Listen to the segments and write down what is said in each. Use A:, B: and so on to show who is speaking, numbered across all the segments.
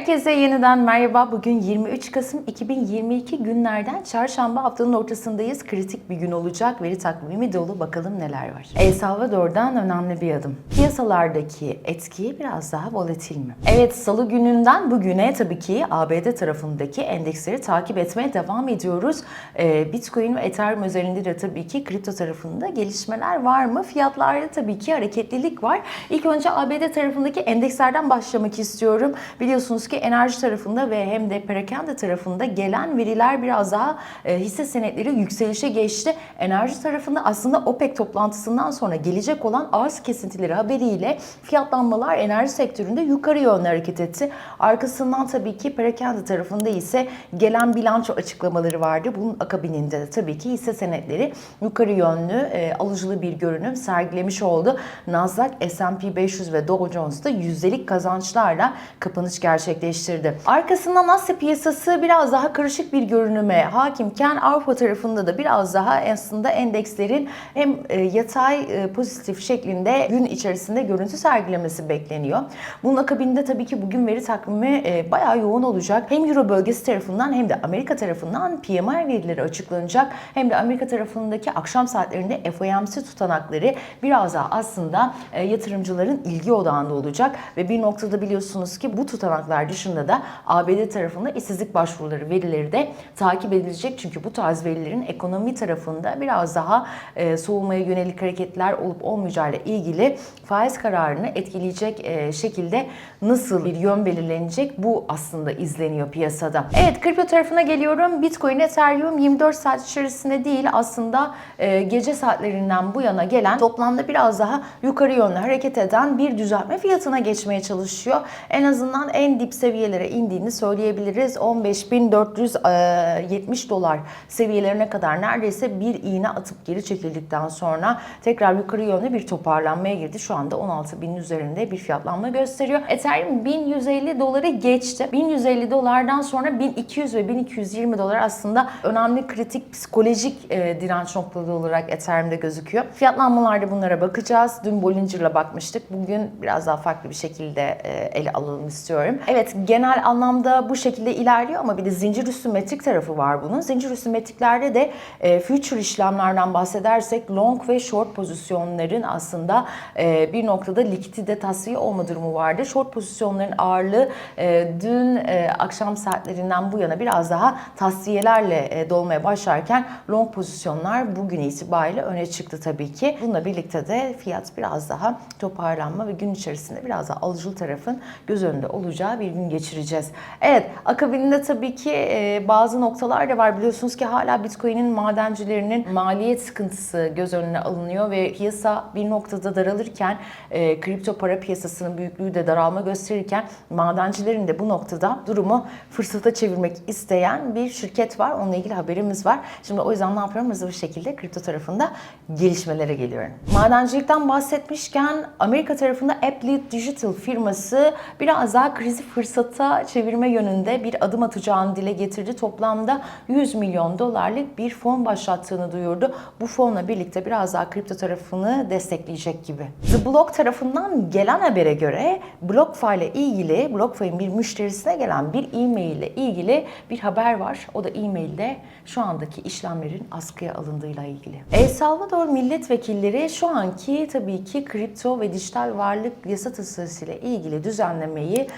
A: Herkese yeniden merhaba. Bugün 23 Kasım 2022 günlerden çarşamba haftanın ortasındayız. Kritik bir gün olacak. Veri takvimi dolu. Bakalım neler var. El Salvador'dan önemli bir adım. Piyasalardaki etki biraz daha volatil mi? Evet salı gününden bugüne tabii ki ABD tarafındaki endeksleri takip etmeye devam ediyoruz. Ee, Bitcoin ve Ethereum özelinde de tabii ki kripto tarafında gelişmeler var mı? Fiyatlarda tabii ki hareketlilik var. İlk önce ABD tarafındaki endekslerden başlamak istiyorum. Biliyorsunuz ki enerji tarafında ve hem de perakende tarafında gelen veriler biraz daha e, hisse senetleri yükselişe geçti. Enerji tarafında aslında OPEC toplantısından sonra gelecek olan arz kesintileri haberiyle fiyatlanmalar enerji sektöründe yukarı yönlü hareket etti. Arkasından tabii ki perakende tarafında ise gelen bilanço açıklamaları vardı. Bunun akabininde de tabii ki hisse senetleri yukarı yönlü e, alıcılı bir görünüm sergilemiş oldu. Nasdaq, S&P 500 ve Dow Jones'da yüzdelik kazançlarla kapanış gerçekleştirdi. Arkasından Asya piyasası biraz daha karışık bir görünüme hakimken Avrupa tarafında da biraz daha aslında endekslerin hem e, yatay e, pozitif şeklinde gün içerisinde görüntü sergilemesi bekleniyor. Bunun akabinde tabii ki bugün veri takvimi e, bayağı yoğun olacak. Hem Euro bölgesi tarafından hem de Amerika tarafından PMI verileri açıklanacak. Hem de Amerika tarafındaki akşam saatlerinde FOMC tutanakları biraz daha aslında yatırımcıların ilgi odağında olacak ve bir noktada biliyorsunuz ki bu tutanaklar dışında da ABD tarafında işsizlik başvuruları verileri de takip edilecek. Çünkü bu tarz verilerin ekonomi tarafında biraz daha e, soğumaya yönelik hareketler olup olmayacağıyla ilgili faiz kararını etkileyecek e, şekilde nasıl bir yön belirlenecek bu aslında izleniyor piyasada. Evet kripto tarafına geliyorum. Bitcoin, Ethereum 24 saat içerisinde değil aslında e, gece saatlerinden bu yana gelen toplamda biraz daha yukarı yönlü hareket eden bir düzeltme fiyatına geçmeye çalışıyor. En azından en dip seviyelere indiğini söyleyebiliriz. 15.470 dolar seviyelerine kadar neredeyse bir iğne atıp geri çekildikten sonra tekrar yukarı yönlü bir toparlanmaya girdi. Şu anda 16.000'in üzerinde bir fiyatlanma gösteriyor. Ethereum 1150 doları geçti. 1150 dolardan sonra 1200 ve 1220 dolar aslında önemli kritik psikolojik e, direnç noktaları olarak Ethereum'de gözüküyor. Fiyatlanmalarda bunlara bakacağız. Dün Bollinger'la bakmıştık. Bugün biraz daha farklı bir şekilde e, ele alalım istiyorum. Evet genel anlamda bu şekilde ilerliyor ama bir de zincir üstü metrik tarafı var bunun. Zincir üstü metriklerde de e, future işlemlerden bahsedersek long ve short pozisyonların aslında e, bir noktada likidite tasfiye olma durumu vardı. Short pozisyonların ağırlığı e, dün e, akşam saatlerinden bu yana biraz daha tasfiyelerle e, dolmaya başlarken long pozisyonlar bugün itibariyle öne çıktı tabii ki. Bununla birlikte de fiyat biraz daha toparlanma ve gün içerisinde biraz daha alıcılı tarafın göz önünde olacağı bir gün geçireceğiz. Evet akabinde tabii ki e, bazı noktalar da var. Biliyorsunuz ki hala Bitcoin'in madencilerinin maliyet sıkıntısı göz önüne alınıyor ve piyasa bir noktada daralırken e, kripto para piyasasının büyüklüğü de daralma gösterirken madencilerin de bu noktada durumu fırsata çevirmek isteyen bir şirket var. Onunla ilgili haberimiz var. Şimdi o yüzden ne yapıyorum? Hızlı bir şekilde kripto tarafında gelişmelere geliyorum. Madencilikten bahsetmişken Amerika tarafında Appleat Digital firması biraz daha krizi fırsata çevirme yönünde bir adım atacağını dile getirdi. Toplamda 100 milyon dolarlık bir fon başlattığını duyurdu. Bu fonla birlikte biraz daha kripto tarafını destekleyecek gibi. The Block tarafından gelen habere göre BlockFi ile ilgili BlockFi'nin bir müşterisine gelen bir e-mail ile ilgili bir haber var. O da e-mailde şu andaki işlemlerin askıya alındığıyla ilgili. El Salvador milletvekilleri şu anki tabii ki kripto ve dijital varlık yasa tasarısı ile ilgili düzenlemeyi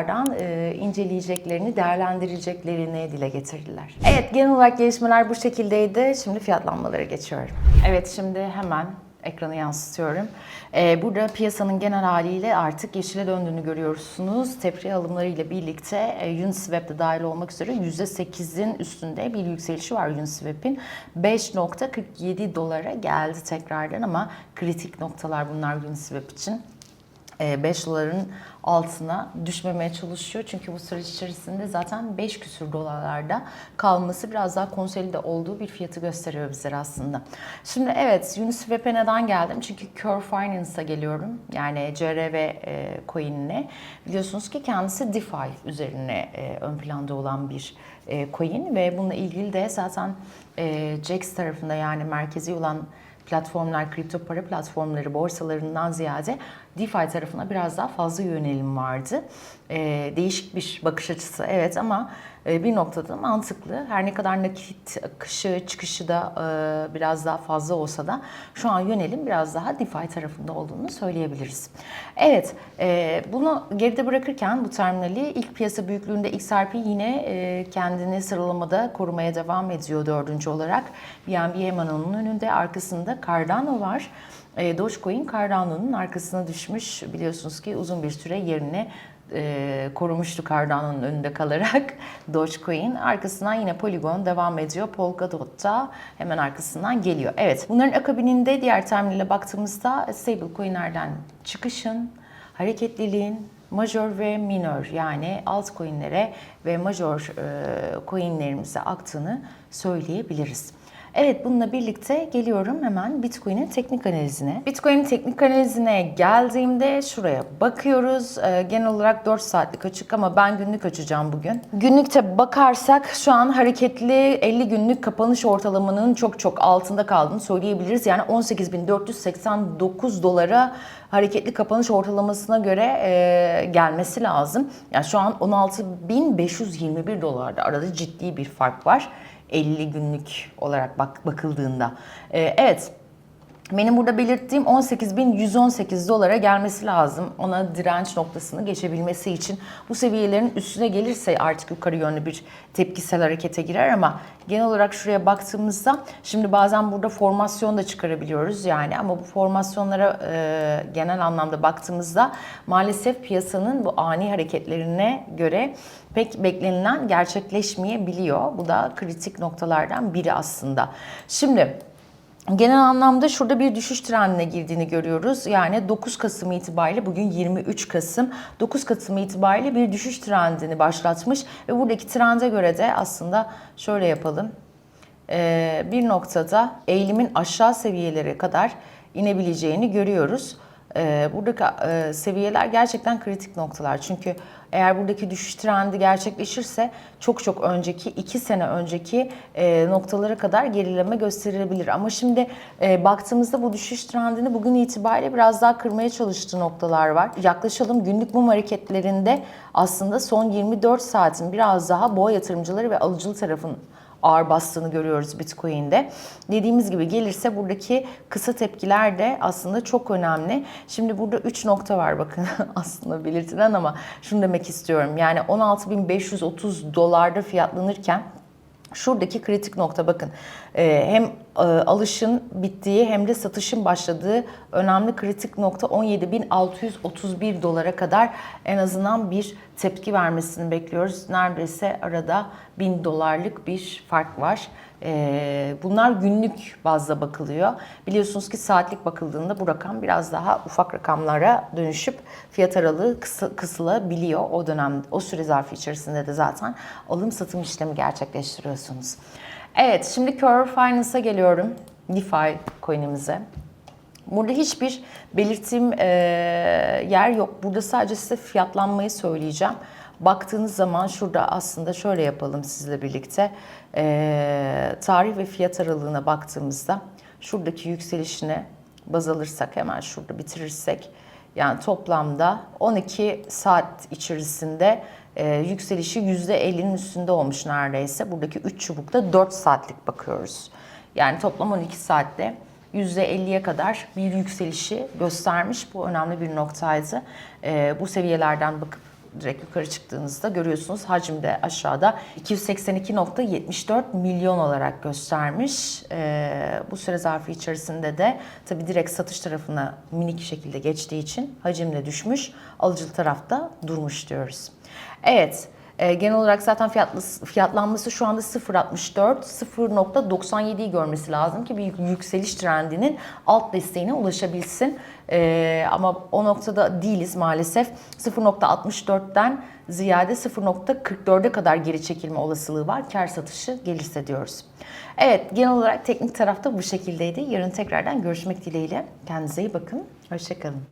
A: tekrardan e, inceleyeceklerini, değerlendireceklerini dile getirdiler. Evet genel olarak gelişmeler bu şekildeydi. Şimdi fiyatlanmalara geçiyorum. Evet şimdi hemen ekranı yansıtıyorum. Ee, burada piyasanın genel haliyle artık yeşile döndüğünü görüyorsunuz. Tepri alımları ile birlikte e, Uniswap de dahil olmak üzere %8'in üstünde bir yükselişi var Uniswap'in. 5.47 dolara geldi tekrardan ama kritik noktalar bunlar Uniswap için. 5 doların altına düşmemeye çalışıyor. Çünkü bu süreç içerisinde zaten 5 küsür dolarlarda kalması biraz daha konsolide olduğu bir fiyatı gösteriyor bizlere aslında. Şimdi evet Uniswap'e neden geldim? Çünkü Curve Finance'a geliyorum. Yani CRV e, coin'ine. Biliyorsunuz ki kendisi DeFi üzerine e, ön planda olan bir e, coin ve bununla ilgili de zaten e, JAX tarafında yani merkezi olan platformlar, kripto para platformları, borsalarından ziyade DeFi tarafına biraz daha fazla yönelim vardı. E, değişik bir bakış açısı evet ama e, bir noktada mantıklı. Her ne kadar nakit akışı, çıkışı da e, biraz daha fazla olsa da şu an yönelim biraz daha DeFi tarafında olduğunu söyleyebiliriz. Evet, e, bunu geride bırakırken bu terminali ilk piyasa büyüklüğünde XRP yine e, kendini sıralamada korumaya devam ediyor dördüncü olarak. BNB hemen onun önünde, arkasında Cardano var. E, Dogecoin Cardano'nun arkasına düşmüş. Biliyorsunuz ki uzun bir süre yerini e, korumuştu Cardano'nun önünde kalarak Dogecoin. Arkasından yine Polygon devam ediyor. Polkadot da hemen arkasından geliyor. Evet bunların akabininde diğer terminale baktığımızda stablecoin'lerden çıkışın, hareketliliğin, major ve minor yani altcoin'lere ve major e, coin'lerimize aktığını söyleyebiliriz. Evet bununla birlikte geliyorum hemen Bitcoin'in teknik analizine. Bitcoin'in teknik analizine geldiğimde şuraya bakıyoruz. Ee, genel olarak 4 saatlik açık ama ben günlük açacağım bugün. Günlükte bakarsak şu an hareketli 50 günlük kapanış ortalamanın çok çok altında kaldığını söyleyebiliriz. Yani 18.489 dolara hareketli kapanış ortalamasına göre e, gelmesi lazım. Yani şu an 16.521 dolarda arada ciddi bir fark var. 50 günlük olarak bak bakıldığında. Ee, evet. Benim burada belirttiğim 18.118 dolara gelmesi lazım. Ona direnç noktasını geçebilmesi için. Bu seviyelerin üstüne gelirse artık yukarı yönlü bir tepkisel harekete girer ama genel olarak şuraya baktığımızda şimdi bazen burada formasyon da çıkarabiliyoruz yani ama bu formasyonlara e, genel anlamda baktığımızda maalesef piyasanın bu ani hareketlerine göre pek beklenilen gerçekleşmeyebiliyor. Bu da kritik noktalardan biri aslında. Şimdi Genel anlamda şurada bir düşüş trendine girdiğini görüyoruz. Yani 9 Kasım itibariyle bugün 23 Kasım 9 Kasım itibariyle bir düşüş trendini başlatmış ve buradaki trende göre de aslında şöyle yapalım. Ee, bir noktada eğilimin aşağı seviyelere kadar inebileceğini görüyoruz. Ee, buradaki e, seviyeler gerçekten kritik noktalar. Çünkü eğer buradaki düşüş trendi gerçekleşirse çok çok önceki, iki sene önceki e, noktalara kadar gerileme gösterilebilir. Ama şimdi e, baktığımızda bu düşüş trendini bugün itibariyle biraz daha kırmaya çalıştığı noktalar var. Yaklaşalım günlük mum hareketlerinde aslında son 24 saatin biraz daha boğa yatırımcıları ve alıcılı tarafın ağır bastığını görüyoruz Bitcoin'de. Dediğimiz gibi gelirse buradaki kısa tepkiler de aslında çok önemli. Şimdi burada 3 nokta var bakın aslında belirtilen ama şunu demek istiyorum. Yani 16.530 dolarda fiyatlanırken Şuradaki kritik nokta bakın e, hem alışın bittiği hem de satışın başladığı önemli kritik nokta 17.631 dolara kadar en azından bir tepki vermesini bekliyoruz. Neredeyse arada 1000 dolarlık bir fark var. E, bunlar günlük bazda bakılıyor. Biliyorsunuz ki saatlik bakıldığında bu rakam biraz daha ufak rakamlara dönüşüp fiyat aralığı kısa, kısılabiliyor. O dönem, o süre zarfı içerisinde de zaten alım satım işlemi gerçekleştiriyorsunuz. Evet, şimdi Curve Finance'a geliyorum. DeFi coin'imize. Burada hiçbir belirttiğim e, yer yok. Burada sadece size fiyatlanmayı söyleyeceğim. Baktığınız zaman şurada aslında şöyle yapalım sizle birlikte. E, tarih ve fiyat aralığına baktığımızda şuradaki yükselişine baz alırsak hemen şurada bitirirsek yani toplamda 12 saat içerisinde e, yükselişi %50'nin üstünde olmuş neredeyse. Buradaki 3 çubukta 4 saatlik bakıyoruz. Yani toplam 12 saatte %50'ye kadar bir yükselişi göstermiş. Bu önemli bir noktaydı. E, bu seviyelerden bakıp direkt yukarı çıktığınızda görüyorsunuz hacimde aşağıda 282.74 milyon olarak göstermiş. Ee, bu süre zarfı içerisinde de tabi direkt satış tarafına minik şekilde geçtiği için hacimle düşmüş. Alıcılı tarafta durmuş diyoruz. Evet. E, genel olarak zaten fiyatlı, fiyatlanması şu anda 0.64, 0.97'yi görmesi lazım ki bir yükseliş trendinin alt desteğine ulaşabilsin. E, ama o noktada değiliz maalesef. 0.64'ten ziyade 0.44'e kadar geri çekilme olasılığı var. Kar satışı gelirse diyoruz. Evet genel olarak teknik tarafta bu şekildeydi. Yarın tekrardan görüşmek dileğiyle. Kendinize iyi bakın. Hoşçakalın.